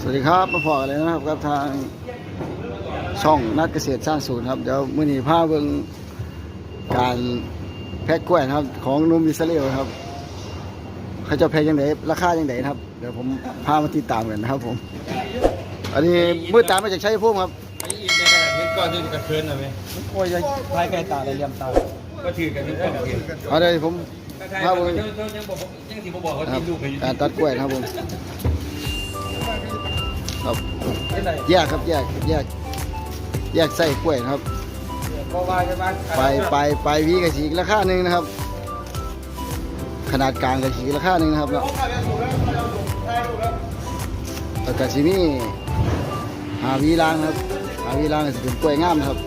สวัสดีครับมาพอกันเลยนะครับกับทางช่องนัดเกษตรสร้างศูนย์ครับ เดี๋ยวมื่อนี้พาเบิ่งการแพ็กกล้วยนะครับ ของหนุ่มอิสราเอลครับเขาจะแพ็กยังไงราคายังไงนะครับ เดี๋ยวผมพามาติดตามกันนะครับ ผม อันนี้มือตามมาจากชัยภูมิครับไอ้อินในขนาดนี้ก็ถือกระเทือนนะไหมโอ้ยพายไก่ตาเลยเลี่ยมตาก็ถือกันนี่ก็ถือเอาเลยผม ถ้าพาใครเบิ่งยังบอกยังสิบบอกเขาครักิบนลูกไปอยู่การตัดกล้วยนะครับผมครับที่ไหนแยกครับแยกแยก แยกไส้กล้วยนะครับ เพราะว่าใช่ไหมปลายปลายปลายวีกับสีกราคาหนึ่งนะครับ ขนาดกลางกับสีกราคาหนึ่งนะครับแล้วแล้วก็สีมีหาวีล่างครับหาวีล่างก็จะเป็นกล้วยงามนะครับ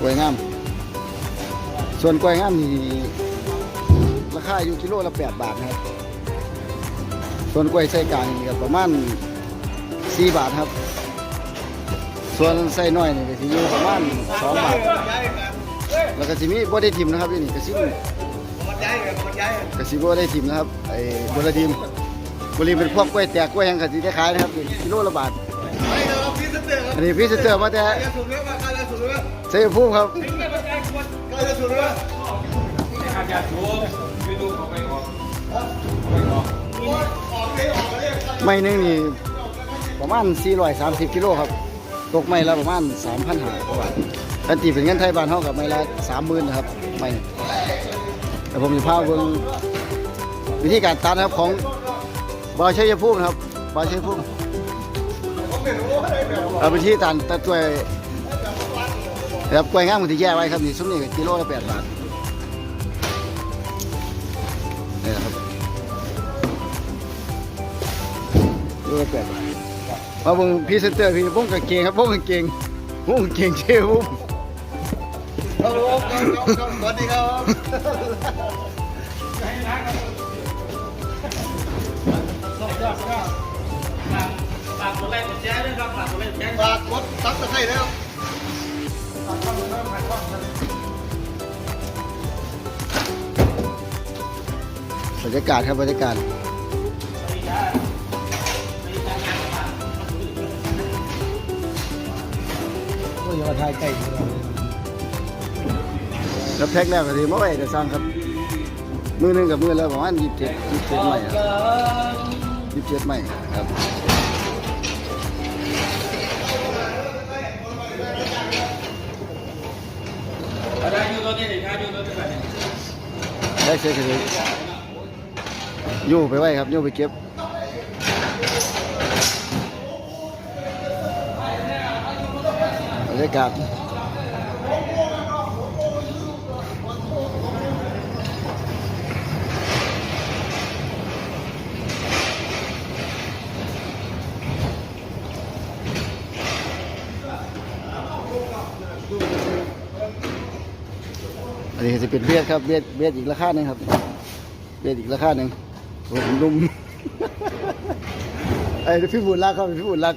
กล้วยงาม ส่วนกล้วยงามนี่ ราคาอยู่กิโลละแปดบาทนะครับ ส่วนกล้วยไส้กลางนี่ก็ประมาณสี่บาทครับ ส่วนไส้น้อยนี่ก็สิอยู่ประมาณสองบาท แล้วก็สิมีบ่ได้ทิมนะครับอยู่นี่ก็สิก็สิบ่ได้ทิมนะครับไอ้บ่ได้ทิมบ่ได้เป็นพวกกล้วยแตกกล้วยหยังก็สิได้ขายนะครับนี่กิโลละบาทอันนี้พี่สเตอร์มาแต่เซฟภูมิครับ อาจจะถูกยูทูบเขาไปออกไม้หนึงนี่ประมาณ 430 กิโลครับ ตกไม้ละประมาณ 3,500กว่าบาทกันตีเป็นเงินไทยบานเฮากับไม้ละ30,000นะครับไม้แต่ผมจะพาเบิ่งวิธีการตัดนะครับของบาวชัยภูมิครับบาวชัยภูมิเอาไปที่ตันตัดกล้วยครับกล้วยงามมันที่แยกไว้ครับนี่ซุ้มนี่ก็กิโลละแปดบาท นี่นะครับกิโลละแปดบาทมาเบิ่งพรีเซนเตอร์พี่พวกกางเกงครับพวกกางเกงพวกกางเกงเชฟผมสวัสดีครับฝากกดไลค์กดแชร์ด้วยครับฝากกดไลค์กดแชร์ฝากกดซับสไครต์นะครับ บรรยากาศครับบรรยากาศโอ้ยมาทายไก่แล้วแพ็คแล้วก็ถือมาไว้จะสร้างครับ มือหนึงกับมือแล้วประมาณยี่สิบเจ็ดยี่สิบเจ็ดใหม่ยี่สิบเจ็ดใหม่ครับได้ยูทูบนี่เด็กชายยูทูบนี่แบบนี้ได้เช็คเลย ยู่ไปไว้ครับยู่ไปเก็บบรรยากาศอันนี้จะเป็นเบียดครับเบียดเบียดอีกราคาหนึ่งครับเบียดอีกราคาหนึ่ง โอ้ผมนุ่มไอ้พี่บุญรักครับพี่บุญรัก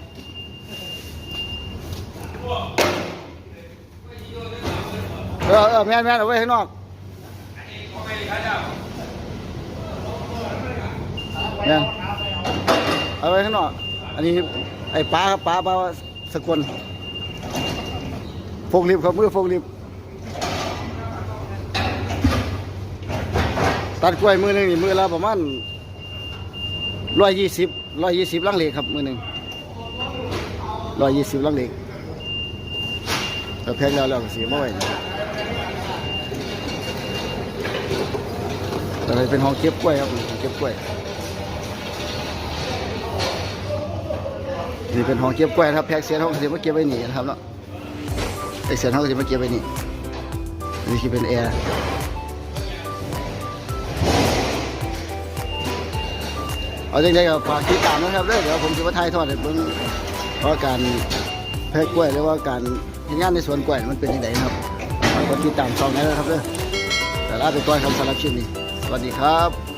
เออเออแม่นแม่นเอาไว้ข้างนอกแม่นเอาไว้ข้างนอก อันนี้ไอ้ป้าครับป้าป้าสกุลฟกลิฟต์ครับมือฟกลิฟต์ตัดกล้วยมือหนึ่งนี่มือละประมาณ ร้อยยี่สิบร้อยยี่สิบลังเลครับมือหนึ่งร้อยยี่สิบลังเลแต่แพ็คแล้วแล้วก็เสียมาไว้อะไรเป็นห้องเก็บกล้วยครับห้องเก็บกล้วยนี่เป็นห้องเก็บกล้วยครับแพ็กเสียนห้องก็จะมาเก็บไว้นี่นะครับเนาะไอเสียนห้องก็จะมาเก็บไว้นี่นี่คือเป็นแอร์ เอาจังไดก็ฝากติดตามนะครับเด้อเดี๋ยวผมจะมาถ่ายทอดให้เบิ่งว่าการแพ็กกล้วยหรือว่าการทำงานในสวนกล้วยมันเป็นยังไงครับฝากกดติดตามช่องนี้นะครับเด้อแต่ลาไปก่อนครับสำหรับคลิปนี้สวัสดีครับ